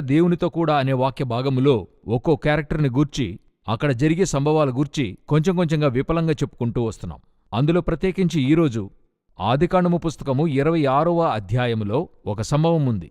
దేవునితో కూడా అనే వాక్య భాగములో ఒక్కో క్యారెక్టర్ని గూర్చి అక్కడ జరిగే సంభవాల గూర్చి కొంచెం కొంచెంగా విఫలంగా చెప్పుకుంటూ వస్తున్నాం. అందులో ప్రత్యేకించి ఈరోజు ఆదికాండము పుస్తకము ఇరవై ఆరవ అధ్యాయములో ఒక సంభవం ఉంది.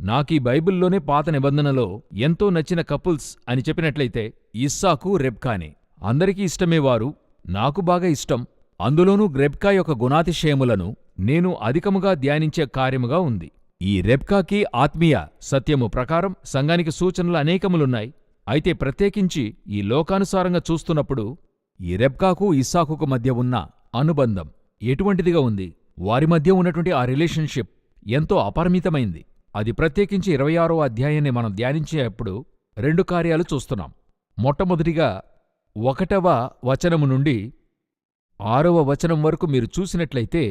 నాకీ బైబిల్లోనే పాత నిబంధనలో ఎంతో నచ్చిన కపుల్స్ అని చెప్పినట్లయితే ఇస్సాకు రెబ్కానే. అందరికీ ఇష్టమే వారు నాకు బాగా ఇష్టం. అందులోనూ రెబ్కా యొక్క గుణాతిశయములను నేను అధికముగా ధ్యానించే కార్యముగా ఉంది. ఈ రెబ్కాకి ఆత్మీయ సత్యము ప్రకారం సంఘానికి సూచనలు అనేకములున్నాయి. అయితే ప్రత్యేకించి ఈ లోకానుసారంగా చూస్తున్నప్పుడు ఈ రెబ్కాకు ఇస్సాకుకు మధ్య ఉన్న అనుబంధం ఎటువంటిదిగా ఉంది? వారి మధ్య ఉన్నటువంటి ఆ రిలేషన్షిప్ ఎంతో అపరిమితమైంది. అది ప్రత్యేకించి ఇరవై ఆరో అధ్యాయాన్ని మనం ధ్యానించేటప్పుడు రెండు కార్యాలు చూస్తున్నాం. మొట్టమొదటిగా ఒకటవ వచనము నుండి ఆరవ వచనం వరకు మీరు చూసినట్లయితే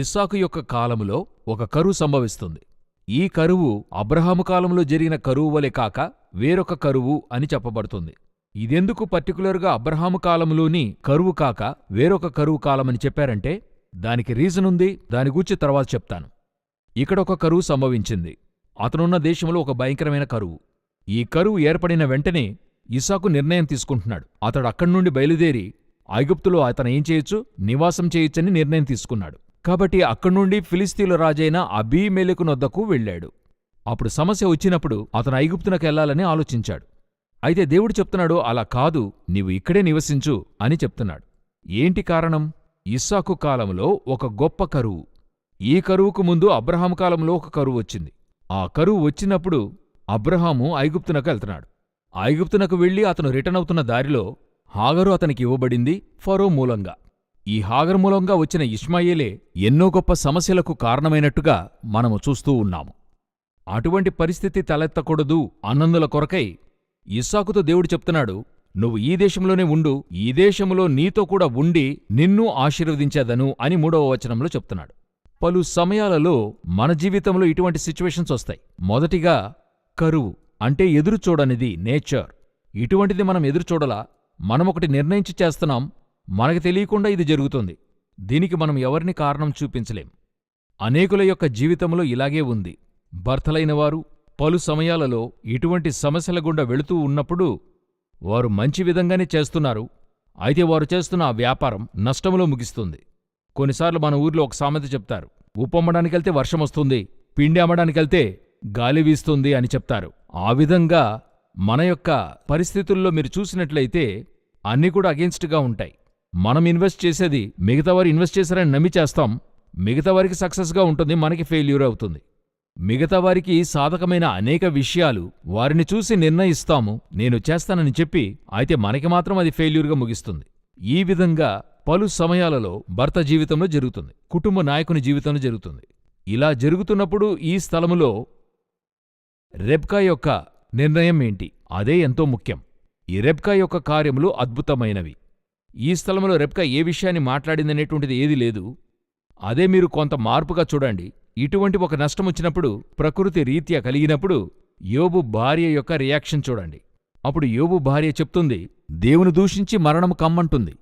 ఇస్సాకు యొక్క కాలములో ఒక కరువు సంభవిస్తుంది. ఈ కరువు అబ్రహాము కాలంలో జరిగిన కరువు వలె కాక వేరొక కరువు అని చెప్పబడుతుంది. ఇదెందుకు పర్టికులర్గా అబ్రహాము కాలంలోని కరువు కాక వేరొక కరువు కాలమని చెప్పారంటే దానికి రీజన్ ఉంది దాని గూర్చి తర్వాత చెప్తాను. ఇక్కడ ఒక కరువు సంభవించింది. అతనున్న దేశంలో ఒక భయంకరమైన కరువు. ఈ కరువు ఏర్పడిన వెంటనే ఇసాకు నిర్ణయం తీసుకుంటున్నాడు. అతడు అక్కడి నుండి బయలుదేరి ఐగుప్తులో అతను ఏం చేయొచ్చు? నివాసం చేయొచ్చని నిర్ణయం తీసుకున్నాడు. కాబట్టి అక్కడి నుండి ఫిలిస్తీన్ల రాజైన అబీ నొద్దకు వెళ్ళాడు. అప్పుడు సమస్య వచ్చినప్పుడు అతను ఐగుప్తునకెళ్ళాలని ఆలోచించాడు. అయితే దేవుడు చెప్తున్నాడు అలా కాదు నీవు ఇక్కడే నివసించు అని చెప్తున్నాడు. ఏంటి కారణం? ఇస్సాకు కాలంలో ఒక గొప్ప కరువు. ఈ కరువుకు ముందు అబ్రహాం కాలంలో ఒక కరువు వచ్చింది. ఆ కరువు వచ్చినప్పుడు అబ్రహాము ఐగుప్తునకు వెళ్తున్నాడు. ఐగుప్తునకు వెళ్ళి అతను రిటర్న్ అవుతున్న దారిలో హాగరు అతనికి ఇవ్వబడింది ఫరో మూలంగా. ఈ హాగర్మూలంగా వచ్చిన ఇష్మాయేలే ఎన్నో గొప్ప సమస్యలకు కారణమైనట్టుగా మనము చూస్తూ ఉన్నాము. అటువంటి పరిస్థితి తలెత్తకూడదు అన్నందుల కొరకై ఇస్సాకుతో దేవుడు చెప్తున్నాడు నువ్వు ఈ దేశంలోనే ఉండు ఈ దేశంలో నీతో కూడా ఉండి నిన్ను ఆశీర్వదించేదను అని మూడవ వచనంలో చెప్తున్నాడు. పలు సమయాలలో మన జీవితంలో ఇటువంటి సిచ్యువేషన్స్ వస్తాయి. మొదటిగా కరువు అంటే ఎదురుచూడనిది నేచర్. ఇటువంటిది మనం ఎదురుచూడలా మనమొకటి నిర్ణయించి చేస్తున్నాం మనకి తెలియకుండా ఇది జరుగుతుంది. దీనికి మనం ఎవరిని కారణం చూపించలేం. అనేకుల యొక్క జీవితంలో ఇలాగే ఉంది. భర్తలైనవారు పలు సమయాలలో ఇటువంటి సమస్యల గుండా వెళుతూ ఉన్నప్పుడు వారు మంచి విధంగానే చేస్తున్నారు. అయితే వారు చేస్తున్న ఆ వ్యాపారం నష్టంలో ముగిస్తుంది. కొన్నిసార్లు మన ఊర్లో ఒక సామెత చెప్తారు. ఉప్పమ్మడానికెళ్తే వర్షం వస్తుంది పిండి అమ్మడానికెళ్తే గాలి వీస్తుంది అని చెప్తారు. ఆ విధంగా మన యొక్క పరిస్థితుల్లో మీరు చూసినట్లయితే అన్నీ కూడా అగేన్స్ట్గా ఉంటాయి. మనం ఇన్వెస్ట్ చేసేది మిగతా వారు ఇన్వెస్ట్ చేశారని నమ్మి చేస్తాం. మిగతా వారికి సక్సెస్గా ఉంటుంది మనకి ఫెయిల్యూర్ అవుతుంది. మిగతా వారికి సాధకమైన అనేక విషయాలు వారిని చూసి నిర్ణయిస్తాము. నేను చేస్తానని చెప్పి అయితే మనకి మాత్రం అది ఫెయిల్యూర్గా ముగిస్తుంది. ఈ విధంగా పలు సమయాలలో భర్త జీవితంలో జరుగుతుంది. కుటుంబ నాయకుని జీవితంలో జరుగుతుంది. ఇలా జరుగుతున్నప్పుడు ఈ స్థలములో రెబ్కా యొక్క నిర్ణయం ఏంటి? అదే ఎంతో ముఖ్యం. ఈ రెబ్కా యొక్క కార్యములు అద్భుతమైనవి. ఈ స్థలంలో రెప్కా ఏ విషయాన్ని మాట్లాడిందనేటువంటిది ఏదీ లేదు. అదే మీరు కొంత మార్పుగా చూడండి. ఇటువంటి ఒక నష్టం వచ్చినప్పుడు ప్రకృతి రీత్యా కలిగినప్పుడు యోబు భార్య యొక్క రియాక్షన్ చూడండి. అప్పుడు యోబు భార్య చెప్తుంది దేవుని దూషించి మరణం కమ్మంటుంది.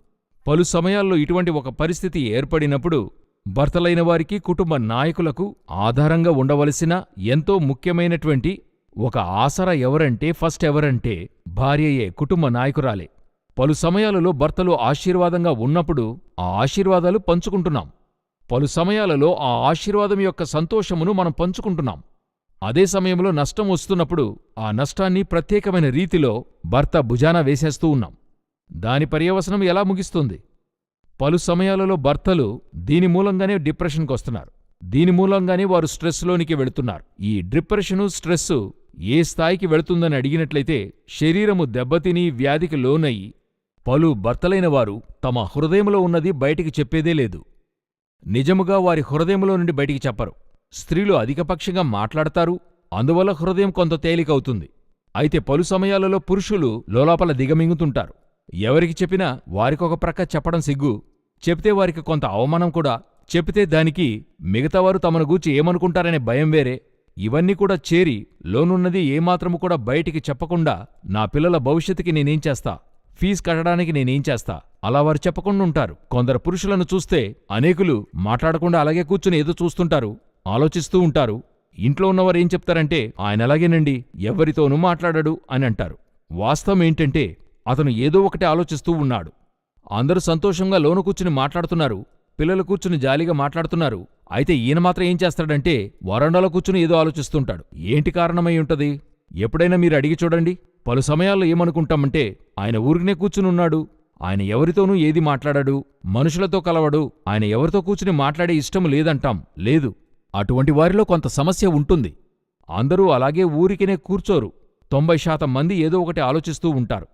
పలు సమయాల్లో ఇటువంటి ఒక పరిస్థితి ఏర్పడినప్పుడు భర్తలైన వారికి కుటుంబ నాయకులకు ఆధారంగా ఉండవలసిన ఎంతో ముఖ్యమైనటువంటి ఒక ఆసరా ఎవరంటే ఫస్ట్ ఎవరంటే భార్యయే కుటుంబ నాయకురాలే. పలు సమయాలలో భర్తలు ఆశీర్వాదంగా ఉన్నప్పుడు ఆ ఆశీర్వాదాలు పంచుకుంటున్నాం. పలు సమయాలలో ఆ ఆశీర్వాదం యొక్క సంతోషమును మనం పంచుకుంటున్నాం. అదే సమయంలో నష్టం వస్తున్నప్పుడు ఆ నష్టాన్ని ప్రత్యేకమైన రీతిలో భర్త భుజాన వేసేస్తూ ఉన్నాం. దాని పర్యవసనం ఎలా ముగిస్తుంది? పలు సమయాలలో భర్తలు దీని మూలంగానే డిప్రెషన్కొస్తున్నారు దీని మూలంగానే వారు స్ట్రెస్లోనికి వెళుతున్నారు. ఈ డిప్రెషను స్ట్రెస్సు ఏ స్థాయికి వెళుతుందని అడిగినట్లయితే శరీరము దెబ్బతిని వ్యాధికి లోనయి పలు భర్తలైన వారు తమ హృదయంలో ఉన్నది బయటికి చెప్పేదే లేదు. నిజముగా వారి హృదయంలో నుండి బయటికి చెప్పరు. స్త్రీలు అధికపక్షంగా మాట్లాడతారు అందువల్ల హృదయం కొంత తేలికవుతుంది. అయితే పలు సమయాలలో పురుషులు లోలాపల దిగమింగుతుంటారు. ఎవరికి చెప్పినా వారికొక ప్రక్క చెప్పడం సిగ్గు. చెప్తే వారికి కొంత అవమానం కూడా. చెప్తే దానికి మిగతావారు తమను గూర్చి ఏమనుకుంటారనే భయం వేరే. ఇవన్నీ కూడా చేరి లోనున్నది ఏమాత్రము కూడా బయటికి చెప్పకుండా నా పిల్లల భవిష్యత్తుకి నేనేం చేస్తా? ఫీజు కట్టడానికి నేనేం చేస్తా? అలా వారు చెప్పకుండా ఉంటారు. కొందరు పురుషులను చూస్తే అనేకులు మాట్లాడకుండా అలాగే కూర్చుని ఏదో చూస్తుంటారు ఆలోచిస్తూ ఉంటారు. ఇంట్లో ఉన్నవారు ఏం చెప్తారంటే ఆయన అలాగేనండి ఎవరితోనూ మాట్లాడడు అని అంటారు. వాస్తవం ఏంటంటే అతను ఏదో ఒకటి ఆలోచిస్తూ ఉన్నాడు. అందరూ సంతోషంగా లోను కూర్చుని మాట్లాడుతున్నారు పిల్లలు కూర్చుని జాలీగా మాట్లాడుతున్నారు. అయితే ఈయన మాత్రం ఏం చేస్తాడంటే వరండాలో కూర్చుని ఏదో ఆలోచిస్తుంటాడు. ఏంటి కారణమై ఉంటది? ఎప్పుడైనా మీరు అడిగి చూడండి. పలు సమయాల్లో ఏమనుకుంటామంటే ఆయన ఊరికనే కూర్చునున్నాడు ఆయన ఎవరితోనూ ఏది మాట్లాడాడు మనుషులతో కలవడు ఆయన ఎవరితో కూర్చుని మాట్లాడే ఇష్టం లేదంటాం లేదు. అటువంటి వారిలో కొంత సమస్య ఉంటుంది. అందరూ అలాగే ఊరికినే కూర్చోరు. తొంభై శాతం మంది ఏదో ఒకటి ఆలోచిస్తూ ఉంటారు.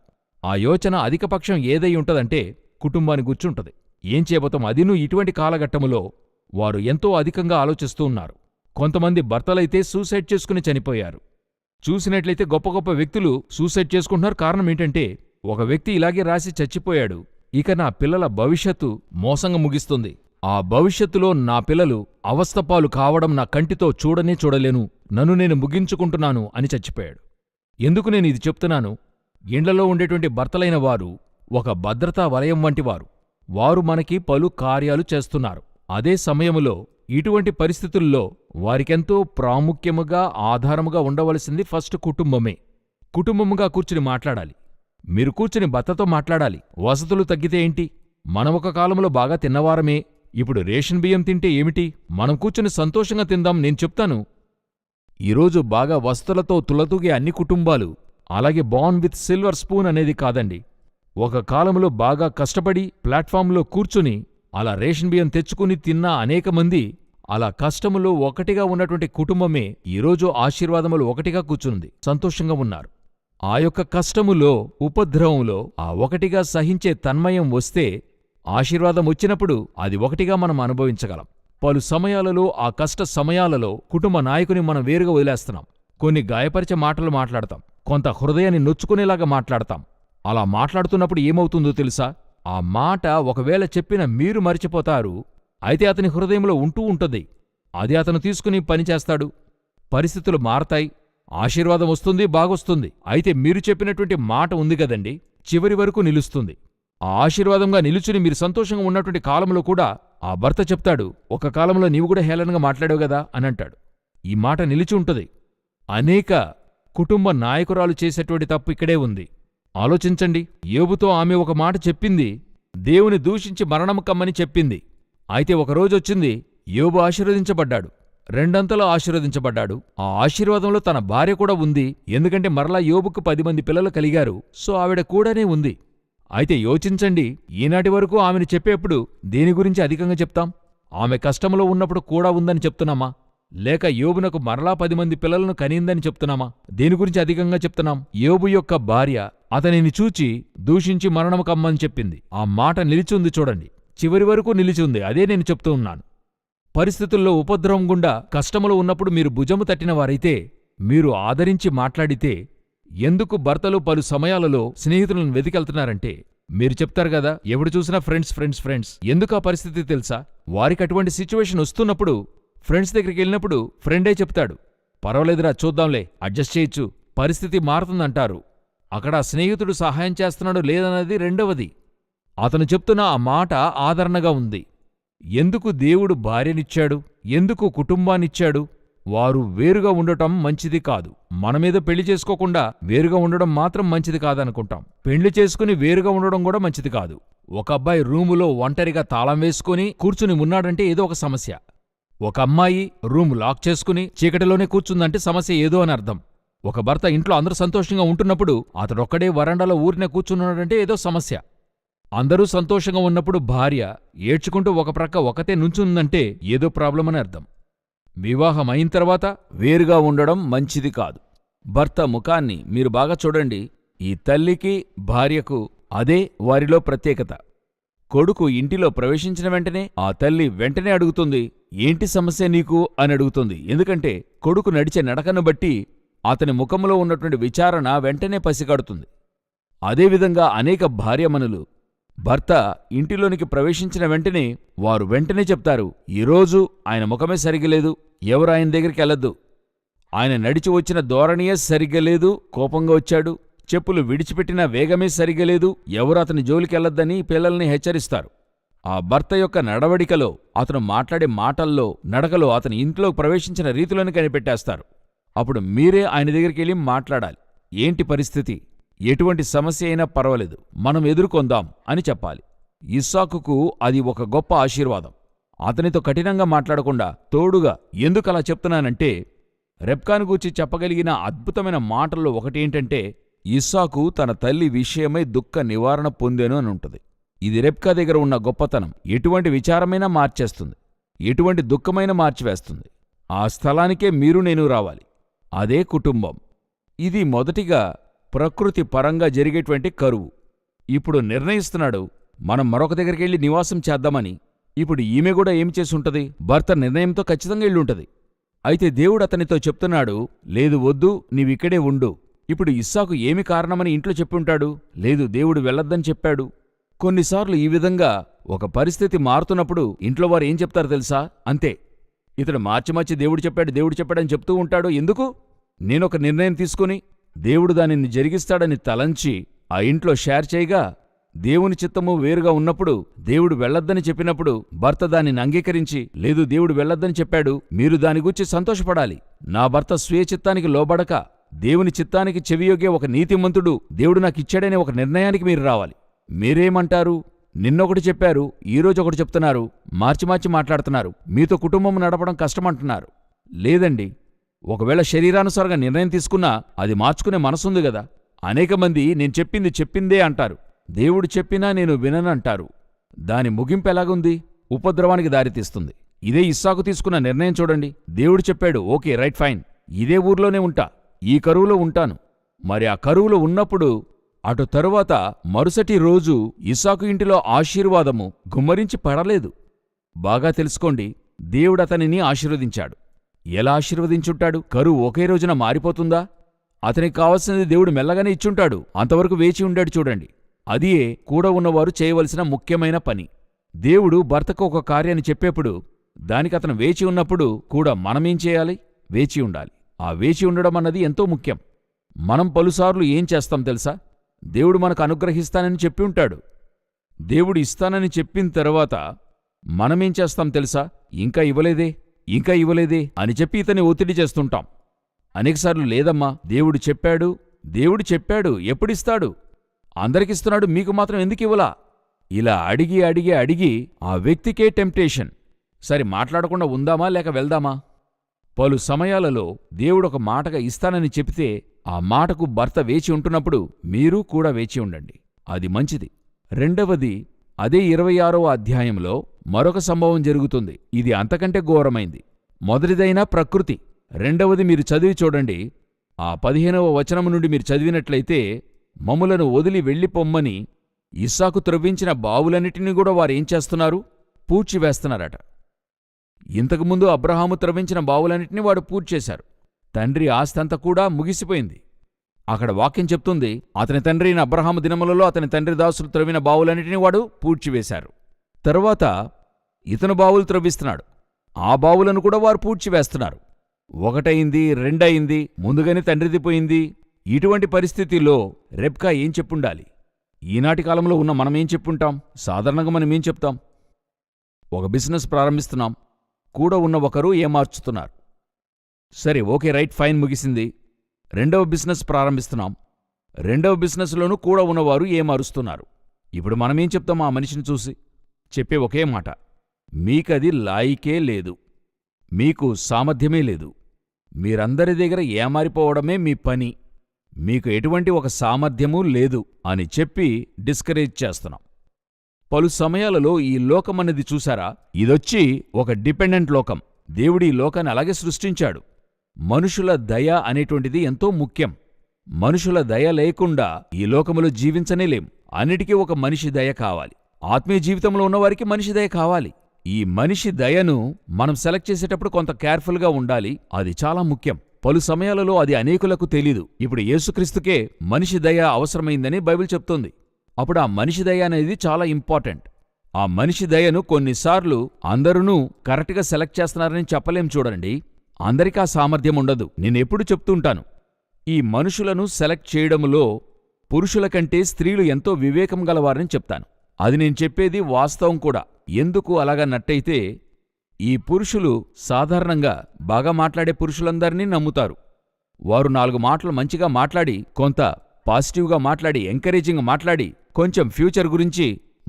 ఆ యోచన అధికపక్షం ఏదై ఉంటదంటే కుటుంబాన్ని గుర్చుంటది. ఏం చేయబోతాం? అదినూ ఇటువంటి కాలఘట్టములో వారు ఎంతో అధికంగా ఆలోచిస్తూ ఉన్నారు. కొంతమంది భర్తలైతే సూసైడ్ చేసుకుని చనిపోయారు. చూసినట్లయితే గొప్ప గొప్ప వ్యక్తులు సూసైడ్ చేసుకుంటున్నారు. కారణం ఏంటంటే ఒక వ్యక్తి ఇలాగే రాసి చచ్చిపోయాడు. ఇక నా పిల్లల భవిష్యత్తు మోసంగా ముగిస్తుంది. ఆ భవిష్యత్తులో నా పిల్లలు అవస్థపాలు కావడం నా కంటితో చూడనే చూడలేను. నన్ను నేను ముగించుకుంటున్నాను అని చచ్చిపోయాడు. ఎందుకు నేను ఇది చెప్తున్నాను? ఇండ్లలో ఉండేటువంటి భర్తలైన వారు ఒక భద్రతా వలయం వంటివారు వారు మనకి పలు కార్యాలు చేస్తున్నారు. అదే సమయములో ఇటువంటి పరిస్థితుల్లో వారికెంతో ప్రాముఖ్యముగా ఆధారముగా ఉండవలసింది ఫస్ట్ కుటుంబమే. కుటుంబముగా కూర్చుని మాట్లాడాలి. మీరు కూర్చుని భర్తతో మాట్లాడాలి. వసతులు తగ్గితే ఏంటి? మనం ఒక కాలంలో బాగా తిన్నవారమే. ఇప్పుడు రేషన్ బియ్యం తింటే ఏమిటి? మనం కూర్చుని సంతోషంగా తిందాం నేను చెప్తాను. ఈరోజు బాగా వసతులతో తులతూగే అన్ని కుటుంబాలు అలాగే బాన్ విత్ సిల్వర్ స్పూన్ అనేది కాదండి. ఒక కాలంలో బాగా కష్టపడి ప్లాట్ఫామ్లో కూర్చుని అలా రేషన్ బియ్యం తెచ్చుకుని తిన్న అనేక మంది అలా కష్టములో ఒకటిగా ఉన్నటువంటి కుటుంబమే ఈరోజు ఆశీర్వాదములు ఒకటిగా కూర్చుంది. సంతోషంగా ఉన్నారు. ఆ యొక్క కష్టములో ఉపద్రవంలో ఆ ఒకటిగా సహించే తన్మయం వస్తే ఆశీర్వాదం వచ్చినప్పుడు అది ఒకటిగా మనం అనుభవించగలం. పలు సమయాలలో ఆ కష్ట సమయాలలో కుటుంబ నాయకుని మనం వేరుగా వదిలేస్తున్నాం. కొన్ని గాయపరిచే మాటలు మాట్లాడతాం. కొంత హృదయాన్ని నొచ్చుకునేలాగా మాట్లాడతాం. అలా మాట్లాడుతున్నప్పుడు ఏమవుతుందో తెలుసా? ఆ మాట ఒకవేళ చెప్పిన మీరు మరిచిపోతారు అయితే అతని హృదయంలో ఉంటూ ఉంటది. అది అతను తీసుకుని పనిచేస్తాడు పరిస్థితులు మారతాయి. ఆశీర్వాదం వస్తుంది బాగొస్తుంది. అయితే మీరు చెప్పినటువంటి మాట ఉంది కదండి చివరి వరకు నిలుస్తుంది. ఆ ఆశీర్వాదంగా నిలుచుని మీరు సంతోషంగా ఉన్నటువంటి కాలంలో కూడా ఆ భర్త చెప్తాడు ఒక కాలంలో నీవు కూడా హేళనగా మాట్లాడావు కదా అని అంటాడు. ఈ మాట నిలిచి ఉంటది. అనేక కుటుంబ నాయకురాలు చేసేటువంటి తప్పు ఇక్కడే ఉంది. ఆలోచించండి. యోబుతో ఆమె ఒక మాట చెప్పింది. దేవుని దూషించి మరణం కమ్మని చెప్పింది. అయితే ఒకరోజొచ్చింది యోబు ఆశీర్వదించబడ్డాడు. రెండంతలో ఆశీర్వదించబడ్డాడు. ఆ ఆశీర్వాదంలో తన భార్య కూడా ఉంది. ఎందుకంటే మరలా యోబుకు పది మంది పిల్లలు కలిగారు. సో ఆవిడ కూడానే ఉంది. అయితే యోచించండి. ఈనాటి వరకు ఆమెను చెప్పేప్పుడు దేని గురించి అధికంగా చెప్తాం? ఆమె కష్టంలో ఉన్నప్పుడు కూడా ఉందని చెప్తున్నామా? లేక యోబునకు మరలా పది మంది పిల్లలను కనిందని చెప్తున్నామా? దేని గురించి అధికంగా చెప్తున్నాం? యోబు యొక్క భార్య అతనిని చూచి దూషించి మరణము కమ్మని చెప్పింది. ఆ మాట నిలిచుంది చూడండి. చివరి వరకు నిలిచి అదే నేను చెప్తూ ఉన్నాను. పరిస్థితుల్లో ఉపద్రవం గుండా కష్టములు ఉన్నప్పుడు మీరు భుజము తట్టిన వారైతే మీరు ఆదరించి మాట్లాడితే ఎందుకు భర్తలు పలు సమయాలలో స్నేహితులను వెతికెళ్తున్నారంటే మీరు చెప్తారు కదా ఎవడు చూసినా ఫ్రెండ్స్ ఫ్రెండ్స్ ఫ్రెండ్స్ ఎందుకు ఆ పరిస్థితి తెలుసా? వారికి అటువంటి సిచ్యువేషన్ వస్తున్నప్పుడు ఫ్రెండ్స్ దగ్గరికి వెళ్ళినప్పుడు ఫ్రెండే చెప్తాడు పర్వాలేదురా చూద్దాంలే అడ్జస్ట్ చేయొచ్చు పరిస్థితి మారుతుందంటారు. అక్కడ స్నేహితుడు సహాయం చేస్తున్నాడు లేదన్నది రెండవది. అతను చెప్తున్న ఆ మాట ఆదరణగా ఉంది. ఎందుకు దేవుడు భార్యనిచ్చాడు? ఎందుకు కుటుంబాన్నిచ్చాడు? వారు వేరుగా ఉండటం మంచిది కాదు. మనమేదో పెళ్ళి చేసుకోకుండా వేరుగా ఉండడం మాత్రం మంచిది కాదనుకుంటాం. పెళ్ళి చేసుకుని వేరుగా ఉండడం కూడా మంచిది కాదు. ఒక అబ్బాయి రూములో ఒంటరిగా తాళం వేసుకుని కూర్చుని ఉన్నాడంటే ఏదో ఒక సమస్య. ఒక అమ్మాయి రూమ్ లాక్ చేసుకుని చీకటిలోనే కూర్చుందంటే సమస్య ఏదో అని అర్థం. ఒక భర్త ఇంట్లో అందరూ సంతోషంగా ఉంటున్నప్పుడు అతడొక్కడే వరండాలో ఊరినే కూర్చున్నాడంటే ఏదో సమస్య. అందరూ సంతోషంగా ఉన్నప్పుడు భార్య ఏడ్చుకుంటూ ఒక ప్రక్క ఒకతే నుంచుందంటే ఏదో ప్రాబ్లం అని అర్థం. వివాహం అయిన తర్వాత వేరుగా ఉండడం మంచిది కాదు. భర్త ముఖాన్ని మీరు బాగా చూడండి. ఈ తల్లికి భార్యకు అదే వారిలో ప్రత్యేకత. కొడుకు ఇంటిలో ప్రవేశించిన వెంటనే ఆ తల్లి వెంటనే అడుగుతుంది ఏంటి సమస్య నీకు? అని అడుగుతుంది. ఎందుకంటే కొడుకు నడిచే నడకను బట్టి అతని ముఖంలో ఉన్నటువంటి విచారణ వెంటనే పసిగడుతుంది. అదేవిధంగా అనేక భార్యమనులు భర్త ఇంటిలోనికి ప్రవేశించిన వెంటనే వారు వెంటనే చెప్తారు ఈరోజు ఆయన ముఖమే సరిగలేదు ఎవరు ఆయన దగ్గరికి వెళ్ళద్దు. ఆయన నడిచి వచ్చిన ధోరణియే సరిగ్గా లేదు కోపంగా వచ్చాడు. చెప్పులు విడిచిపెట్టిన వేగమే సరిగలేదు ఎవరు అతని జోలికెళ్ళొద్దని పిల్లల్ని హెచ్చరిస్తారు. ఆ భర్త యొక్క నడవడికలో అతను మాట్లాడే మాటల్లో నడకలో అతని ఇంట్లో ప్రవేశించిన రీతులను కనిపెట్టేస్తారు. అప్పుడు మీరే ఆయన దగ్గరికి వెళ్ళి మాట్లాడాలి. ఏంటి పరిస్థితి? ఎటువంటి సమస్య అయినా పర్వాలేదు. మనం ఎదుర్కొందాం అని చెప్పాలి. ఇస్సాకుకు అది ఒక గొప్ప ఆశీర్వాదం. అతనితో కఠినంగా మాట్లాడకుండా తోడుగా ఎందుకలా చెప్తున్నానంటే రెప్కాను గూర్చి చెప్పగలిగిన అద్భుతమైన మాటల్లో ఒకటేంటంటే ఇస్సాకు తన తల్లి విషయమై దుఃఖ నివారణ పొందేను అని ఉంటుంది. ఇది రెప్కా దగ్గర ఉన్న గొప్పతనం. ఎటువంటి విచారమైనా మార్చేస్తుంది. ఎటువంటి దుఃఖమైన మార్చివేస్తుంది. ఆ స్థలానికే మీరు నేను రావాలి. అదే కుటుంబం. ఇది మొదటిగా ప్రకృతి పరంగా జరిగేటువంటి కరువు. ఇప్పుడు నిర్ణయిస్తున్నాడు మనం మరొక దగ్గరికి వెళ్ళి నివాసం చేద్దామని. ఇప్పుడు ఈమె కూడా ఏం చేసుంటది? భర్త నిర్ణయంతో ఖచ్చితంగా వెళ్ళుంటది. అయితే దేవుడు అతనితో చెప్తున్నాడు లేదు వద్దు నీవిక్కడే ఉండు. ఇప్పుడు ఇస్సాకు ఏమి కారణమని ఇంట్లో చెప్పుంటాడు లేదు దేవుడు వెళ్ళొద్దని చెప్పాడు. కొన్నిసార్లు ఈ విధంగా ఒక పరిస్థితి మారుతున్నప్పుడు ఇంట్లో వారు ఏం చెప్తారు తెలుసా? అంతే. ఇతడు మార్చి మార్చి దేవుడు చెప్పాడు దేవుడు చెప్పాడని చెప్తూ ఉంటాడు. ఎందుకు? నేనొక నిర్ణయం తీసుకుని దేవుడు దానిని జరిగిస్తాడని తలంచి ఆ ఇంట్లో షేర్ చేయగా దేవుని చిత్తము వేరుగా ఉన్నప్పుడు దేవుడు వెళ్ళొద్దని చెప్పినప్పుడు భర్త దానిని అంగీకరించి లేదు దేవుడు వెళ్ళొద్దని చెప్పాడు మీరు దాని గురించి సంతోషపడాలి. నా భర్త స్వీయ చిత్తానికి లోబడక దేవుని చిత్తానికి చెవియొగే ఒక నీతిమంతుడు దేవుడు నాకిచ్చాడనే ఒక నిర్ణయానికి మీరు రావాలి. మీరేమంటారు? నిన్నొకటి చెప్పారు ఈరోజు ఒకటి చెప్తున్నారు మార్చి మార్చి మాట్లాడుతున్నారు మీతో కుటుంబం నడపడం కష్టమంటున్నారు. లేదండి ఒకవేళ శరీరానుసారంగా నిర్ణయం తీసుకున్నా అది మార్చుకునే మనసుంది కదా అనేక మంది నేను చెప్పింది చెప్పిందే అంటారు దేవుడు చెప్పినా నేను విననంటారు దాని ముగింపు ఎలాగుంది? ఉపద్రవానికి దారితీస్తుంది ఇదే ఇస్సాకు తీసుకున్న నిర్ణయం చూడండి. దేవుడు చెప్పాడు ఓకే రైట్ ఫైన్. ఇదే ఊర్లోనే ఉంటా. ఈ కరువులో ఉంటాను. మరి ఆ కరువులో ఉన్నప్పుడు అటు తరువాత మరుసటి రోజు ఇసాకు ఇంటిలో ఆశీర్వాదము గుమ్మరించి పడలేదు. బాగా తెలుసుకోండి దేవుడతనిని ఆశీర్వదించాడు. ఎలా ఆశీర్వదించుంటాడు? కరువు ఒకే రోజున మారిపోతుందా? అతనికి కావలసినది దేవుడు మెల్లగానే ఇచ్చుంటాడు. అంతవరకు వేచి ఉండాడు చూడండి. అదియే కూడా ఉన్నవారు చేయవలసిన ముఖ్యమైన పని. దేవుడు భర్తకు ఒక కార్యాన్ని చెప్పేప్పుడు దానికి అతను వేచి ఉన్నప్పుడు కూడా మనమేం చేయాలి? వేచి ఉండాలి. ఆ వేచి ఉండడం అన్నది ఎంతో ముఖ్యం. మనం పలుసార్లు ఏం చేస్తాం తెలుసా? దేవుడు మనకు అనుగ్రహిస్తానని చెప్పి ఉంటాడు. దేవుడు ఇస్తానని చెప్పిన తర్వాత మనమేం చేస్తాం తెలుసా? ఇంకా ఇవ్వలేదే ఇంకా ఇవ్వలేదే అని చెప్పి ఇతని ఒత్తిడి చేస్తుంటాం. అనేకసార్లు లేదమ్మా దేవుడు చెప్పాడు దేవుడు చెప్పాడు ఎప్పుడిస్తాడు? అందరికిస్తున్నాడు మీకు మాత్రం ఎందుకు ఇవ్వలా? ఇలా అడిగి అడిగి అడిగి ఆ వ్యక్తికే టెంప్టేషన్. సరే మాట్లాడకుండా ఉందామా లేక వెళ్దామా? పలు సమయాలలో దేవుడొక మాటగా ఇస్తానని చెబితే ఆ మాటకు భర్త వేచి ఉంటున్నప్పుడు మీరూ కూడా వేచి ఉండండి. అది మంచిది. రెండవది అదే ఇరవై ఆరవ అధ్యాయంలో మరొక సంభవం జరుగుతుంది. ఇది అంతకంటే ఘోరమైంది. మొదటిదైనా ప్రకృతి రెండవది మీరు చదివి చూడండి. ఆ పదిహేనవ వచనం నుండి మీరు చదివినట్లయితే మమ్ములను వదిలి వెళ్ళిపొమ్మని ఇస్సాకు త్రవ్వించిన బావులన్నిటినీ కూడా వారేం చేస్తున్నారు? పూడ్చివేస్తున్నారట. ఇంతకుముందు అబ్రహాము త్రవించిన బావులన్నిటినీ వాడు పూడ్చేశారు తండ్రి ఆస్తంతా కూడా ముగిసిపోయింది. అక్కడ వాక్యం చెప్తుంది అతని తండ్రి అయిన అబ్రహాము దినములలో అతని తండ్రి దాసులు త్రవ్విన బావులన్నింటినీ వాడు పూడ్చివేశారు తరువాత ఇతను బావులు త్రవ్విస్తున్నాడు ఆ బావులను కూడా వారు పూడ్చివేస్తున్నారు ఒకటయింది రెండయింది ముందుగానే తండ్రిది పోయింది. ఇటువంటి పరిస్థితిలో రెబ్కా ఏం చెప్పుండాలి? ఈనాటి కాలంలో ఉన్న మనమేం చెప్పుంటాం? సాధారణంగా మనం ఏం చెప్తాం? ఒక బిజినెస్ ప్రారంభిస్తున్నాం. కూడా ఉన్న ఒకరు ఏమార్చుతున్నారు సరే ఓకే రైట్ ఫైన్ ముగిసింది. రెండవ బిజినెస్ ప్రారంభిస్తున్నాం. రెండవ బిజినెస్లోనూ కూడా ఉన్నవారు ఏమారుస్తున్నారు ఇప్పుడు మనమేం చెప్తాం ఆ మనిషిని చూసి? చెప్పే ఒకే మాట. మీకది లాయికే లేదు. మీకు సామర్థ్యమే లేదు. మీరందరి దగ్గర ఏమారిపోవడమే మీ పని. మీకు ఎటువంటి ఒక సామర్థ్యమూ లేదు అని చెప్పి డిస్కరేజ్ చేస్తున్నాం. పలు సమయాలలో ఈ లోకమన్నది చూసారా ఇదొచ్చి ఒక డిపెండెంట్ లోకం. దేవుడి లోకాన్ని అలాగే సృష్టించాడు. మనుషుల దయ అనేటువంటిది ఎంతో ముఖ్యం. మనుషుల దయ లేకుండా ఈ లోకములో జీవించనేలేం అన్నిటికీ ఒక మనిషి దయ కావాలి. ఆత్మీయ జీవితంలో ఉన్నవారికి మనిషి దయ కావాలి. ఈ మనిషి దయను మనం సెలెక్ట్ చేసేటప్పుడు కొంత కేర్ఫుల్గా ఉండాలి. అది చాలా ముఖ్యం. పలు సమయాలలో అది అనేకులకు తెలీదు. ఇప్పుడు యేసుక్రీస్తుకే మనిషి దయ అవసరమైందని బైబిల్ చెప్తోంది. అప్పుడు ఆ మనిషి దయ అనేది చాలా ఇంపార్టెంట్. ఆ మనిషి దయను కొన్నిసార్లు అందరూ కరెక్ట్గా సెలెక్ట్ చేస్తున్నారని చెప్పలేం చూడండి. అందరికీ ఆ సామర్థ్యం ఉండదు. నేనెప్పుడు చెప్తుంటాను ఈ మనుషులను సెలెక్ట్ చేయడములో పురుషుల కంటే స్త్రీలు ఎంతో వివేకం గలవారని చెప్తాను. అది నేను చెప్పేది వాస్తవం కూడా. ఎందుకు అలాగన్నట్టయితే ఈ పురుషులు సాధారణంగా బాగా మాట్లాడే పురుషులందరినీ నమ్ముతారు. వారు నాలుగు మాటలు మంచిగా మాట్లాడి కొంత పాజిటివ్గా మాట్లాడి ఎంకరేజింగ్ మాట్లాడి కొంచెం ఫ్యూచర్ గురించి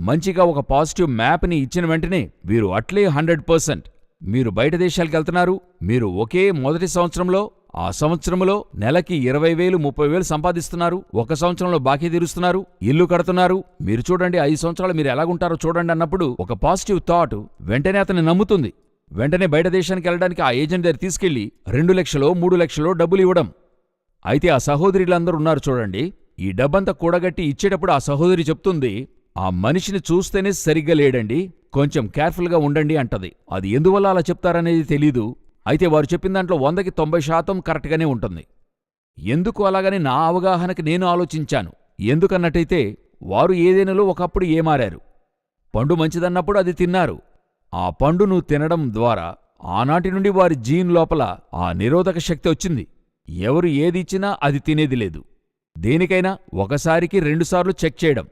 మంచిగా ఒక పాజిటివ్ మ్యాప్ని ఇచ్చిన వెంటనే వీరు అట్లే హండ్రెడ్ పర్సెంట్. మీరు బయట దేశాలకు వెళ్తున్నారు మీరు ఒకే మొదటి సంవత్సరంలో ఆ సంవత్సరంలో నెలకి ఇరవై వేలు ముప్పై వేలు సంపాదిస్తున్నారు ఒక సంవత్సరంలో బాకీ తీరుస్తున్నారు ఇల్లు కడుతున్నారు. మీరు చూడండి ఐదు సంవత్సరాలు మీరు ఎలాగుంటారో చూడండి అన్నప్పుడు ఒక పాజిటివ్ థాట్ వెంటనే అతన్ని నమ్ముతుంది. వెంటనే బయట దేశానికి వెళ్ళడానికి ఆ ఏజెంట్ దగ్గర తీసుకెళ్ళి రెండు లక్షలో మూడు లక్షలో డబ్బులు ఇవ్వడం. అయితే ఆ సహోదరులందరూ ఉన్నారు చూడండి ఈ డబ్బంతా కూడగట్టి ఇచ్చేటప్పుడు ఆ సహోదరి చెప్తుంది ఆ మనిషిని చూస్తేనే సరిగ్గా లేడండి కొంచెం కేర్ఫుల్గా ఉండండి అంటది. అది ఎందువల్ల అలా చెప్తారనేది తెలీదు. అయితే వారు చెప్పిన దాంట్లో వందకి తొంభై శాతం కరెక్ట్గానే ఉంటుంది. ఎందుకు అలాగని నా అవగాహనకి నేను ఆలోచించాను. ఎందుకన్నట్టయితే వారు ఏదేనలో ఒకప్పుడు ఏమారారు. పండు మంచిదన్నప్పుడు అది తిన్నారు. ఆ పండును తినడం ద్వారా ఆనాటి నుండి వారి జీన్ లోపల ఆ నిరోధక శక్తి వచ్చింది. ఎవరు ఏది ఇచ్చినా అది తినేది లేదు. దేనికైనా ఒకసారికి రెండుసార్లు చెక్ చేయడం.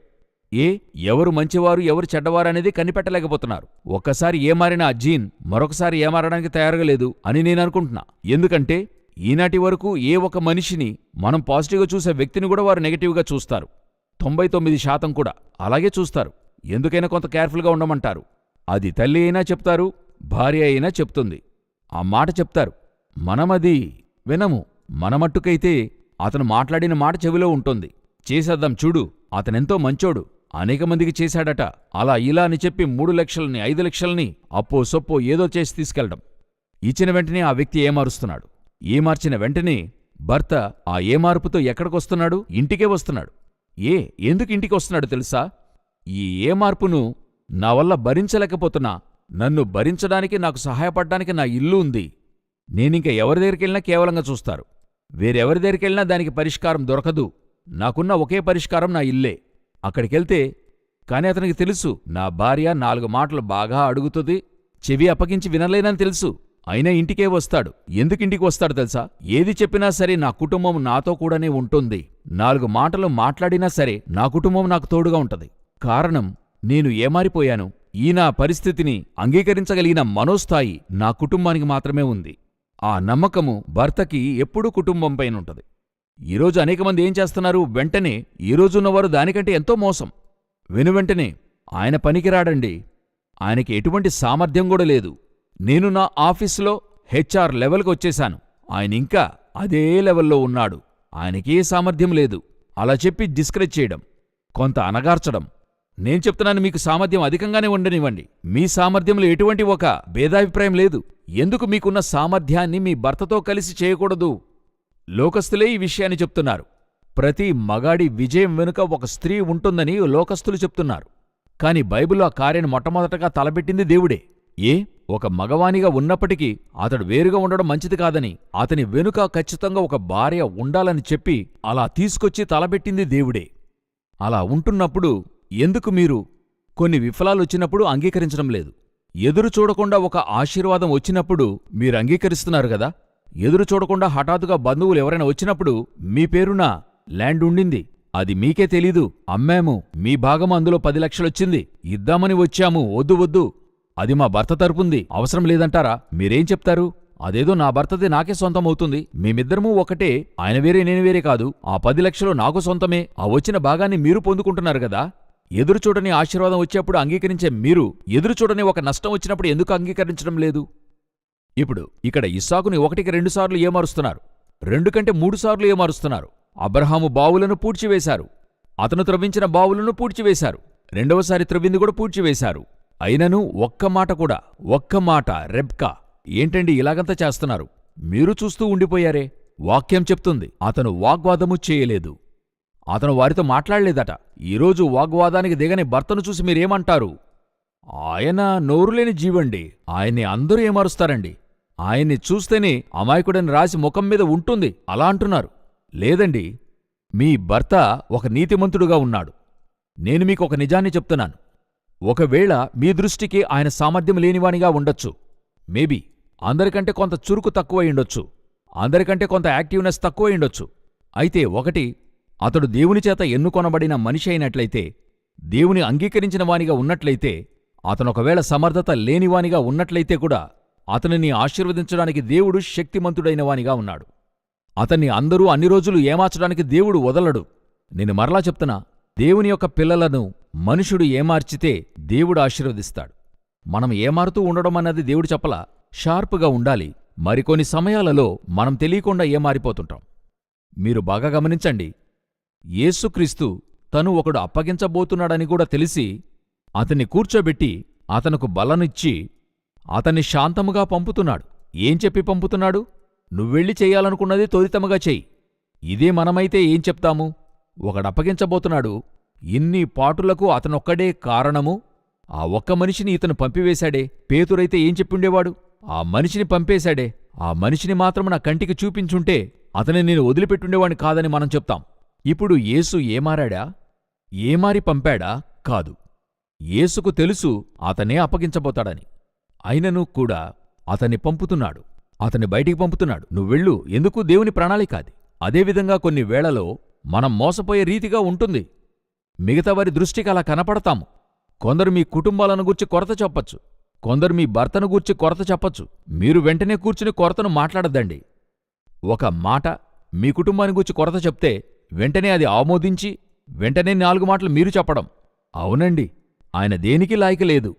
ఏ ఎవరు మంచివారు ఎవరు చెడ్డవారనేది కనిపెట్టలేకపోతున్నారు. ఒక్కసారి ఏమారిన ఆ జీన్ మరొకసారి ఏమారడానికి తయారుగా లేదు అని నేను అనుకుంటున్నా. ఎందుకంటే ఈనాటి వరకు ఏ ఒక మనిషిని మనం పాజిటివ్గా చూసే వ్యక్తిని కూడా వారు నెగటివ్గా చూస్తారు. తొంభై తొమ్మిది శాతం కూడా అలాగే చూస్తారు. ఎందుకైనా కొంత కేర్ఫుల్గా ఉండమంటారు. అది తల్లి అయినా చెప్తారు భార్య అయినా చెప్తుంది. ఆ మాట చెప్తారు. మనమది వినము. మనమట్టుకైతే అతను మాట్లాడిన మాట చెవిలో ఉంటుంది. చేసేద్దాం చూడు అతనెంతో మంచోడు. అనేక మందికి చేశాడట. అలా ఇలా అని చెప్పి మూడు లక్షలని ఐదు లక్షల్ని అప్పో సొప్పో ఏదో చేసి తీసుకెళ్ళడం ఇచ్చిన వెంటనే ఆ వ్యక్తి ఏమారుస్తున్నాడు? ఏమార్చిన వెంటనే భర్త ఆ ఏమార్పుతో ఎక్కడికొస్తున్నాడు? ఇంటికే వస్తున్నాడు. ఏ ఎందుకు ఇంటికి వస్తున్నాడు తెలుసా? ఈ ఏమార్పును నా వల్ల భరించలేకపోతున్నా. నన్ను భరించడానికి నాకు సహాయపడ్డానికి నా ఇల్లు ఉంది. నేనింక ఎవరి దగ్గరికెళ్ళినా కేవలంగా చూస్తారు. వేరెవరి దగ్గరికెళ్ళినా దానికి పరిష్కారం దొరకదు. నాకున్న ఒకే పరిష్కారం నా ఇల్లే. అక్కడికెళ్తే కాని అతనికి తెలుసు నా భార్య నాలుగు మాటలు బాగా అడుగుతుంది చెవి అప్పగించి వినలేనని తెలుసు. అయినా ఇంటికే వస్తాడు. ఎందుకింటికి వస్తాడు తెలుసా? ఏది చెప్పినా సరే నా కుటుంబం నాతో కూడానే ఉంటుంది. నాలుగు మాటలు మాట్లాడినా సరే నా కుటుంబం నాకు తోడుగా ఉంటది. కారణం నేను ఏమారిపోయాను? ఈ నా పరిస్థితిని అంగీకరించగలిగిన మనోస్థాయి నా కుటుంబానికి మాత్రమే ఉంది. ఆ నమ్మకము భర్తకి ఎప్పుడూ కుటుంబంపైనుంటది ఈరోజు అనేక మంది ఏం చేస్తున్నారు? వెంటనే ఈరోజున్నవారు దానికంటే ఎంతో మోసం. వెనువెంటనే ఆయన పనికిరాడండి. ఆయనకి ఎటువంటి సామర్థ్యం కూడా లేదు. నేను నా ఆఫీసులో హెచ్ఆర్ లెవెల్కి వచ్చేశాను. ఆయన ఇంకా అదే లెవెల్లో ఉన్నాడు. ఆయనకే సామర్థ్యం లేదు. అలా చెప్పి డిస్కరేజ్ చేయడం కొంత అనగార్చడం నేను చెప్తున్నాను మీకు సామర్థ్యం అధికంగానే ఉండనివ్వండి. మీ సామర్థ్యంలో ఎటువంటి ఒక భేదాభిప్రాయం లేదు. ఎందుకు మీకున్న సామర్థ్యాన్ని మీ భర్తతో కలిసి చేయకూడదు? లోకస్తులే ఈ విషయాన్ని చెప్తున్నారు. ప్రతి మగాడి విజయం వెనుక ఒక స్త్రీ ఉంటుందని లోకస్తులు చెప్తున్నారు. కాని బైబిల్ ఆ కార్యాన్ని మొట్టమొదటగా తలపెట్టింది దేవుడే. ఏ? ఒక మగవానిగా ఉన్నప్పటికీ అతడు వేరుగా ఉండడం మంచిది కాదని అతని వెనుక ఖచ్చితంగా ఒక భార్య ఉండాలని చెప్పి అలా తీసుకొచ్చి తలపెట్టింది దేవుడే. అలా ఉంటున్నప్పుడు ఎందుకు మీరు కొన్ని విఫలాలొచ్చినప్పుడు అంగీకరించడం లేదు? ఎదురు చూడకుండా ఒక ఆశీర్వాదం వచ్చినప్పుడు మీరు అంగీకరిస్తున్నారు కదా? ఎదురు చూడకుండా హఠాత్తుగా బంధువులు ఎవరైనా వచ్చినప్పుడు మీ పేరున ల్యాండ్ ఉండింది. అది మీకే తెలీదు. అమ్మాము మీ భాగం అందులో పది లక్షలొచ్చింది. ఇద్దామని వచ్చాము. వద్దు వద్దు. అది మా భర్త తరపుంది. అవసరం లేదంటారా? మీరేం చెప్తారు? అదేదో నా భర్తది నాకే సొంతం అవుతుంది మేమిద్దరమూ ఒకటే. ఆయన వేరే నేను వేరే కాదు. ఆ పది లక్షలు నాకు సొంతమే. ఆ వచ్చిన భాగాన్ని మీరు పొందుకుంటున్నారు కదా? ఎదురుచూడని ఆశీర్వాదం వచ్చేప్పుడు అంగీకరించే మీరు ఎదురుచూడని ఒక నష్టం వచ్చినప్పుడు ఎందుకు అంగీకరించడం లేదు? ఇప్పుడు ఇక్కడ ఇస్సాకుని ఒకటికి రెండుసార్లు ఏమారుస్తున్నారు. రెండు కంటే మూడుసార్లు ఏమారుస్తున్నారు. అబ్రహాము బావులను పూడ్చివేశారు. అతను త్రవ్వించిన బావులను పూడ్చివేశారు. రెండవసారి త్రవ్వింది కూడా పూడ్చివేశారు. అయినను ఒక్క మాట కూడా ఒక్క మాట రెబ్కా ఏంటండి ఇలాగంతా చేస్తున్నారు? మీరు చూస్తూ ఉండిపోయారే. వాక్యం చెప్తుంది అతను వాగ్వాదము చేయలేదు. అతను వారితో మాట్లాడలేదట. ఈరోజు వాగ్వాదానికి దిగని భర్తను చూసి మీరేమంటారు? ఆయన నోరులేని జీవండి. ఆయన్ని అందరూ ఏమారుస్తారండి. ఆయన్ని చూస్తేనే అమాయకుడని రాసి ముఖం మీద ఉంటుంది. అలా అంటున్నారు. లేదండి మీ భర్త ఒక నీతిమంతుడుగా ఉన్నాడు. నేను మీకు ఒక నిజాన్ని చెప్తున్నాను. ఒకవేళ మీ దృష్టికి ఆయన సామర్థ్యం లేనివానిగా ఉండొచ్చు. మేబీ అందరికంటే కొంత చురుకు తక్కువై ఉండొచ్చు. అందరికంటే కొంత యాక్టివ్నెస్ తక్కువై ఉండొచ్చు. అయితే ఒకటి అతడు దేవునిచేత ఎన్నుకొనబడిన మనిషి అయినట్లయితే దేవుని అంగీకరించిన వానిగా ఉన్నట్లయితే అతనొకవేళ సమర్థత లేనివానిగా ఉన్నట్లయితే కూడా అతనిని ఆశీర్వదించడానికి దేవుడు శక్తిమంతుడైన వానిగా ఉన్నాడు. అతన్ని అందరూ అన్ని రోజులు ఏమార్చడానికి దేవుడు వదలడు. నేను మరలా చెప్తున్నా దేవుని యొక్క పిల్లలను మనుషుడు ఏమార్చితే దేవుడు ఆశీర్వదిస్తాడు. మనం ఏమారుతూ ఉండడం అన్నది దేవుడు చెప్పలా షార్పుగా ఉండాలి. మరికొన్ని సమయాలలో మనం తెలియకుండా ఏమారిపోతుంటాం. మీరు బాగా గమనించండి యేసుక్రీస్తు తను ఒకడు అప్పగించబోతున్నాడని కూడా తెలిసి అతన్ని కూర్చోబెట్టి అతనుకు బలనిచ్చి అతన్ని శాంతముగా పంపుతున్నాడు. ఏం చెప్పి పంపుతున్నాడు? నువ్వెళ్ళి చెయ్యాలనుకున్నది త్వరితముగా చెయ్యి ఇదే మనమైతే ఏం చెప్తాము? ఒకడప్పగించబోతున్నాడు ఇన్ని పాటులకు అతనొక్కడే కారణము? ఆ ఒక్క మనిషిని ఇతను పంపివేశాడే. పేతురైతే ఏం చెప్పుండేవాడు? ఆ మనిషిని పంపేశాడే. ఆ మనిషిని మాత్రం నా కంటికి చూపించుంటే అతని నేను వదిలిపెట్టుండేవాణ్ణి కాదని మనం చెప్తాం. ఇప్పుడు యేసు ఏమారాడా? ఏమారి పంపాడా? కాదు. యేసుకు తెలుసు అతనే అప్పగించబోతాడని. అయినను కూడా అతన్ని పంపుతున్నాడు. అతన్ని బయటికి పంపుతున్నాడు. నువ్వెళ్ళు ఎందుకు? దేవుని ప్రణాళిక అది. అదేవిధంగా కొన్ని వేళలో మనం మోసపోయే రీతిగా ఉంటుంది. మిగతా వారి దృష్టికి అలా కనపడతాము. కొందరు మీ కుటుంబాలను గూర్చి కొరత చెప్పచ్చు. కొందరు మీ భర్తను గూర్చి కొరత చెప్పచ్చు. మీరు వెంటనే కూర్చుని కొరతను మాట్లాడద్దండి. ఒక మాట మీ కుటుంబాన్ని గూర్చి కొరత చెప్తే వెంటనే అది ఆమోదించి వెంటనే నాలుగు మాటలు మీరు చెప్పడం. అవునండి ఆయన దేనికి లాయక లేదు.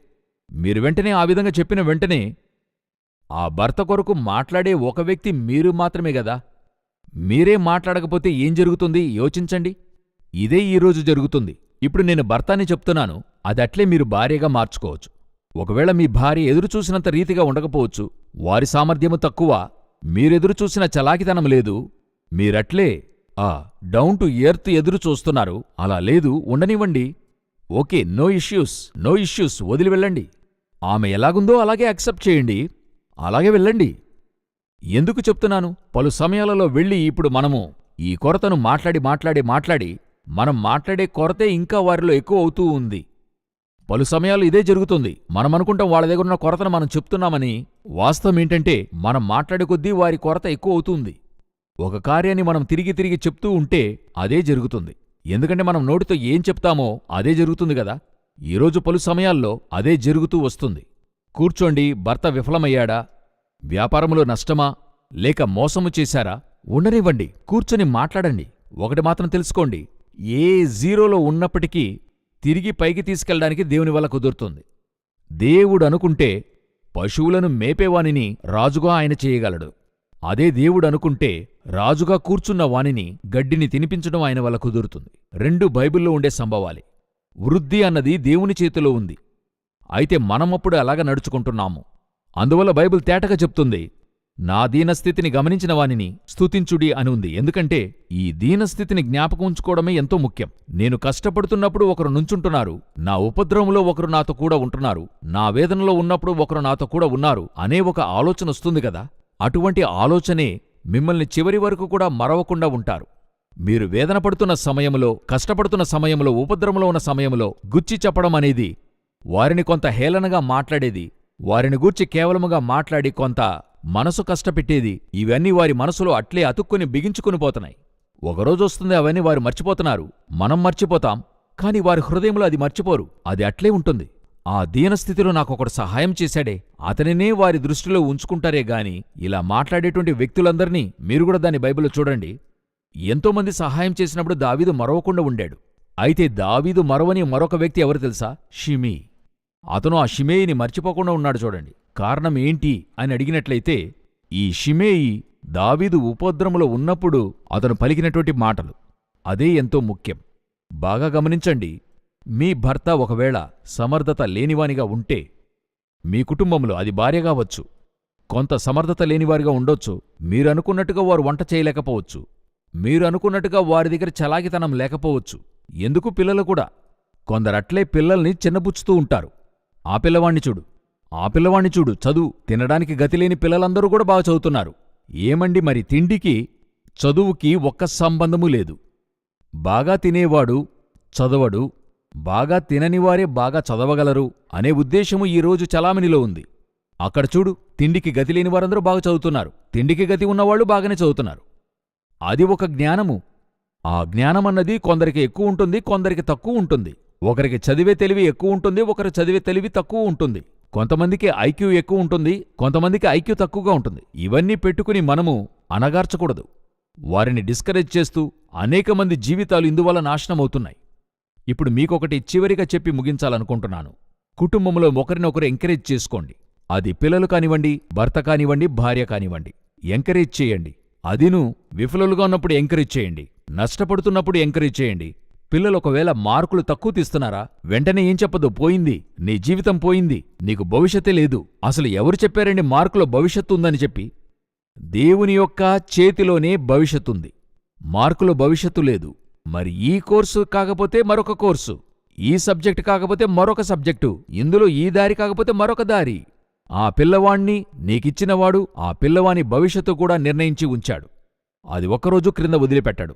మీరు వెంటనే ఆ విధంగా చెప్పిన వెంటనే ఆ భర్త కొరకు మాట్లాడే ఒక వ్యక్తి మీరు మాత్రమే గదా మీరే మాట్లాడకపోతే ఏం జరుగుతుంది? యోచించండి. ఇదే ఈరోజు జరుగుతుంది. ఇప్పుడు నేను భర్తని చెప్తున్నాను. అది అట్లే మీరు భార్యగా మార్చుకోవచ్చు. ఒకవేళ మీ భార్య ఎదురుచూసినంత రీతిగా ఉండకపోవచ్చు. వారి సామర్థ్యము తక్కువ. మీరెదురుచూసిన చలాకితనం లేదు. మీరట్లే ఆ డౌన్ టు ఎర్త్ ఎదురు చూస్తున్నారు. అలా లేదు ఉండనివ్వండి. Okay no issues no issues వదిలి వెళ్ళండి. ఆమె ఎలాగుందో అలాగే యాక్సెప్ట్ చేయండి. అలాగే వెళ్ళండి. ఎందుకు చెప్తున్నాను? పలు సమయాలలో వెళ్ళి ఇప్పుడు మనము ఈ కొరతను మాట్లాడి మాట్లాడి మాట్లాడి మనం మాట్లాడే కొరతే ఇంకా వారిలో ఎక్కువ అవుతూ ఉంది. పలు సమయాలు ఇదే జరుగుతుంది. మనం అనుకుంటాం వాళ్ళ దగ్గర ఉన్న కొరతను మనం చెప్తున్నామని వాస్తవం ఏంటంటే మనం మాట్లాడే కొద్దీ వారి కొరత ఎక్కువ అవుతుంది ఒక కార్యాన్ని మనం తిరిగి తిరిగి చెప్తూ ఉంటే అదే జరుగుతుంది. ఎందుకంటే మనం నోటితో ఏం చెప్తామో అదే జరుగుతుంది కదా. ఈరోజు పలు సమయాల్లో అదే జరుగుతూ వస్తుంది. కూర్చోండి భర్త విఫలమయ్యాడా? వ్యాపారములో నష్టమా? లేక మోసము చేశారా? ఉండనివ్వండి కూర్చొని మాట్లాడండి. ఒకటి మాత్రం తెలుసుకోండి ఏ జీరోలో ఉన్నప్పటికీ తిరిగి పైకి తీసుకెళ్ళడానికి దేవుని వల్ల కుదురుతుంది. దేవుడు అనుకుంటే పశువులను మేపేవానిని రాజుగా ఆయన చేయగలడు. అదే దేవుడు అనుకుంటే రాజుగా కూర్చున్న వానిని గడ్డిని తినిపించడం ఆయన వల్ల కుదురుతుంది. రెండు బైబిల్లో ఉండే సంభవాలే. వృద్ధి అన్నది దేవుని చేతిలో ఉంది. అయితే మనమప్పుడు అలాగ నడుచుకుంటున్నాము. అందువల్ల బైబిల్ తేటగా చెప్తుంది నా దీనస్థితిని గమనించిన వానిని స్తుతించుడి అని ఉంది. ఎందుకంటే ఈ దీనస్థితిని జ్ఞాపకం ఉంచుకోవడమే ఎంతో ముఖ్యం. నేను కష్టపడుతున్నప్పుడు ఒకరు నుంచుంటున్నారు నా ఉపద్రవంలో ఒకరు నాతో కూడా ఉంటున్నారు నా వేదనలో ఉన్నప్పుడు ఒకరు నాతో కూడా ఉన్నారు అనే ఒక ఆలోచన వస్తుంది కదా? అటువంటి ఆలోచనే మిమ్మల్ని చివరి వరకు కూడా మరవకుండా ఉంటారు. మీరు వేదన పడుతున్న సమయంలో కష్టపడుతున్న సమయంలో ఉపద్రవంలో ఉన్న సమయంలో గుచ్చి చెప్పడం అనేది వారిని కొంత హేళనగా మాట్లాడేది వారిని గూర్చి కేవలముగా మాట్లాడి కొంత మనసు కష్టపెట్టేది ఇవన్నీ వారి మనసులో అట్లే అతుక్కుని బిగించుకుని పోతున్నాయి. ఒకరోజు వస్తుంది అవన్నీ వారు మర్చిపోతున్నారు మనం మర్చిపోతాం కాని వారి హృదయంలో అది మర్చిపోరు అది అట్లే ఉంటుంది. ఆ దీనస్థితిలో నాకొకడు సహాయం చేశాడే. అతనినే వారి దృష్టిలో ఉంచుకుంటారే గాని ఇలా మాట్లాడేటువంటి వ్యక్తులందరినీ మీరు కూడా దాని బైబిల్లో చూడండి. ఎంతోమంది సహాయం చేసినప్పుడు దావీదు మరవకుండా ఉండాడు. అయితే దావీదు మరవని మరొక వ్యక్తి ఎవరు తెలుసా? షిమీ. అతను ఆ షిమేయిని మర్చిపోకుండా ఉన్నాడు చూడండి. కారణం ఏంటి అని అడిగినట్లయితే ఈ షిమేయి దావీదు ఉపద్రములో ఉన్నప్పుడు అతను పలికినటువంటి మాటలు. అదే ఎంతో ముఖ్యం. బాగా గమనించండి. మీ భర్త ఒకవేళ సమర్థత లేనివానిగా ఉంటే మీ కుటుంబంలో అది భార్య కావచ్చు. కొంత సమర్థత లేనివారిగా ఉండొచ్చు. మీరనుకున్నట్టుగా వారు వంట చేయలేకపోవచ్చు. మీరు అనుకున్నట్టుగా వారి దగ్గర చలాకితనం లేకపోవచ్చు. ఎందుకు పిల్లలు కూడా? కొందరట్లే పిల్లల్ని చిన్నబుచ్చుతూ ఉంటారు. ఆ పిల్లవాణ్ణి చూడు. ఆ పిల్లవాణ్ణి చూడు. చదువు తినడానికి గతిలేని పిల్లలందరూ కూడా బాగా చదువుతున్నారు. ఏమండి మరి తిండికి చదువుకి ఒక్క సంబంధమూ లేదు. బాగా తినేవాడు చదవడు బాగా తిననివారే బాగా చదవగలరు అనే ఉద్దేశము ఈరోజు చలామణిలో ఉంది. అక్కడ చూడు తిండికి గతి లేని వారందరూ బాగా చదువుతున్నారు. తిండికి గతి ఉన్నవాళ్ళు బాగానే చదువుతున్నారు. అది ఒక జ్ఞానము. ఆ జ్ఞానమన్నది కొందరికి ఎక్కువ ఉంటుంది కొందరికి తక్కువ ఉంటుంది. ఒకరికి చదివే తెలివి ఎక్కువ ఉంటుంది ఒకరు చదివే తెలివి తక్కువ ఉంటుంది. కొంతమందికి ఐక్యూ ఎక్కువ ఉంటుంది కొంతమందికి ఐక్యూ తక్కువగా ఉంటుంది. ఇవన్నీ పెట్టుకుని మనము అనగార్చకూడదు వారిని డిస్కరేజ్ చేస్తూ అనేక మంది జీవితాలు ఇందువల్ల నాశనమవుతున్నాయి. ఇప్పుడు మీకొకటి చివరిగా చెప్పి ముగించాలనుకుంటున్నాను. కుటుంబంలో ఒకరినొకరు ఎంకరేజ్ చేసుకోండి. అది పిల్లలు కానివ్వండి భర్త కానివ్వండి భార్య కానివ్వండి. ఎంకరేజ్ చేయండి. అదిను విఫలులుగా ఉన్నప్పుడు ఎంకరేజ్ చేయండి. నష్టపడుతున్నప్పుడు ఎంకరేజ్ చేయండి. పిల్లలు ఒకవేళ మార్కులు తక్కువ తీస్తున్నారా? వెంటనే ఏం చెప్పదు? పోయింది. నీ జీవితం పోయింది. నీకు భవిష్యత్తే లేదు. అసలు ఎవరు చెప్పారండి మార్కులో భవిష్యత్తు ఉందని చెప్పి? దేవుని యొక్క చేతిలోనే భవిష్యత్తుంది. మార్కులో భవిష్యత్తు లేదు. మరి ఈ కోర్సు కాకపోతే మరొక కోర్సు ఈ సబ్జెక్ట్ కాకపోతే మరొక సబ్జెక్టు ఇందులో ఈ దారి కాకపోతే మరొక దారి. ఆ పిల్లవాణ్ణి నీకిచ్చినవాడు ఆ పిల్లవాని భవిష్యత్తు కూడా నిర్ణయించి ఉంచాడు. అది ఒక్కరోజు క్రింద వదిలిపెట్టాడు.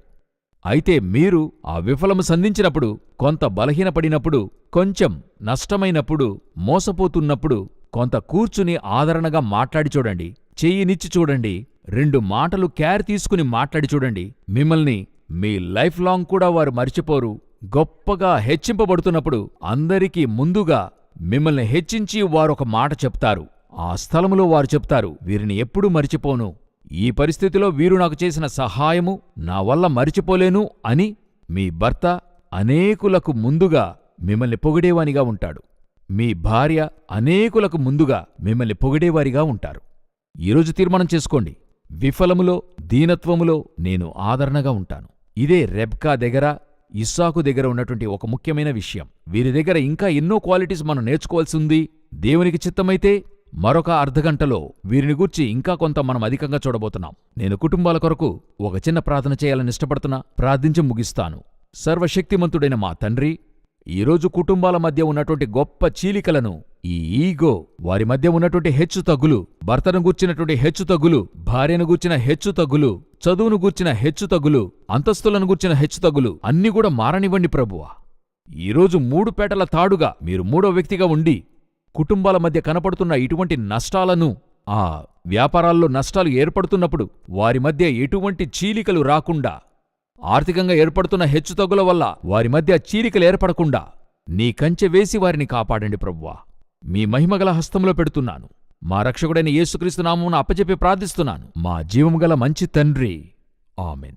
అయితే మీరు ఆ విఫలము సంధించినప్పుడు కొంత బలహీనపడినప్పుడు కొంచెం నష్టమైనప్పుడు మోసపోతున్నప్పుడు కొంత కూర్చుని ఆదరణగా మాట్లాడి చూడండి చెయ్యినిచ్చి చూడండి రెండు మాటలు కేర్ తీసుకుని మాట్లాడి చూడండి మిమ్మల్ని మీ లైఫ్ లాంగ్ కూడా వారు మర్చిపోరు. గొప్పగా హెచ్చింపబడుతున్నప్పుడు అందరికీ ముందుగా మిమ్మల్ని హెచ్చించి వారొక మాట చెప్తారు. ఆ స్థలములో వారు చెప్తారు వీరిని ఎప్పుడూ మరిచిపోను. ఈ పరిస్థితిలో వీరు నాకు చేసిన సహాయము నా వల్ల మరిచిపోలేను అని మీ భర్త అనేకులకు ముందుగా మిమ్మల్ని పొగిడేవానిగా ఉంటాడు. మీ భార్య అనేకులకు ముందుగా మిమ్మల్ని పొగిడేవారిగా ఉంటారు. ఈరోజు తీర్మానం చేసుకోండి. విఫలములో దీనత్వములో నేను ఆదరణగా ఉంటాను. ఇదే రెబ్కా దగ్గర ఇస్సాకు దగ్గర ఉన్నటువంటి ఒక ముఖ్యమైన విషయం. వీరి దగ్గర ఇంకా ఎన్నో క్వాలిటీస్ మనం నేర్చుకోవాల్సి ఉంది దేవునికి చిత్తమైతే మరొక అర్ధగంటలో వీరిని గూర్చి ఇంకా కొంత మనం అధికంగా చూడబోతున్నాం. నేను కుటుంబాల కొరకు ఒక చిన్న ప్రార్థన చేయాలని ఇష్టపడుతున్నా. ప్రార్థించి ముగిస్తాను. సర్వశక్తిమంతుడైన మా తండ్రి ఈరోజు కుటుంబాల మధ్య ఉన్నటువంటి గొప్ప చీలికలను ఈ ఈగో వారి మధ్య ఉన్నటువంటి హెచ్చు తగ్గులు భర్తను గూర్చినటువంటి హెచ్చు తగ్గులు భార్యను గూర్చిన హెచ్చు తగ్గులు చదువును గూర్చిన హెచ్చు తగ్గులు అంతస్తులను గూర్చిన హెచ్చు తగ్గులు కూడా మారనివ్వండి ప్రభువా. ఈరోజు మూడు పేటల తాడుగా మీరు మూడో వ్యక్తిగా ఉండి కుటుంబాల మధ్య కనపడుతున్న ఇటువంటి నష్టాలను ఆ వ్యాపారాల్లో నష్టాలు ఏర్పడుతున్నప్పుడు వారి మధ్య ఎటువంటి చీలికలు రాకుండా ఆర్థికంగా ఏర్పడుతున్న హెచ్చుతగ్గుల వల్ల వారి మధ్య చీలికలు ఏర్పడకుండా నీ కంచె వేసి వారిని కాపాడండి ప్రభువా. మీ మహిమగల హస్తంలో పెడుతున్నాను. మా రక్షకుడైన యేసుక్రీస్తు నామమును అప్పచెప్పి ప్రార్థిస్తున్నాను. మా జీవముగల మంచి తండ్రి. ఆమెన్.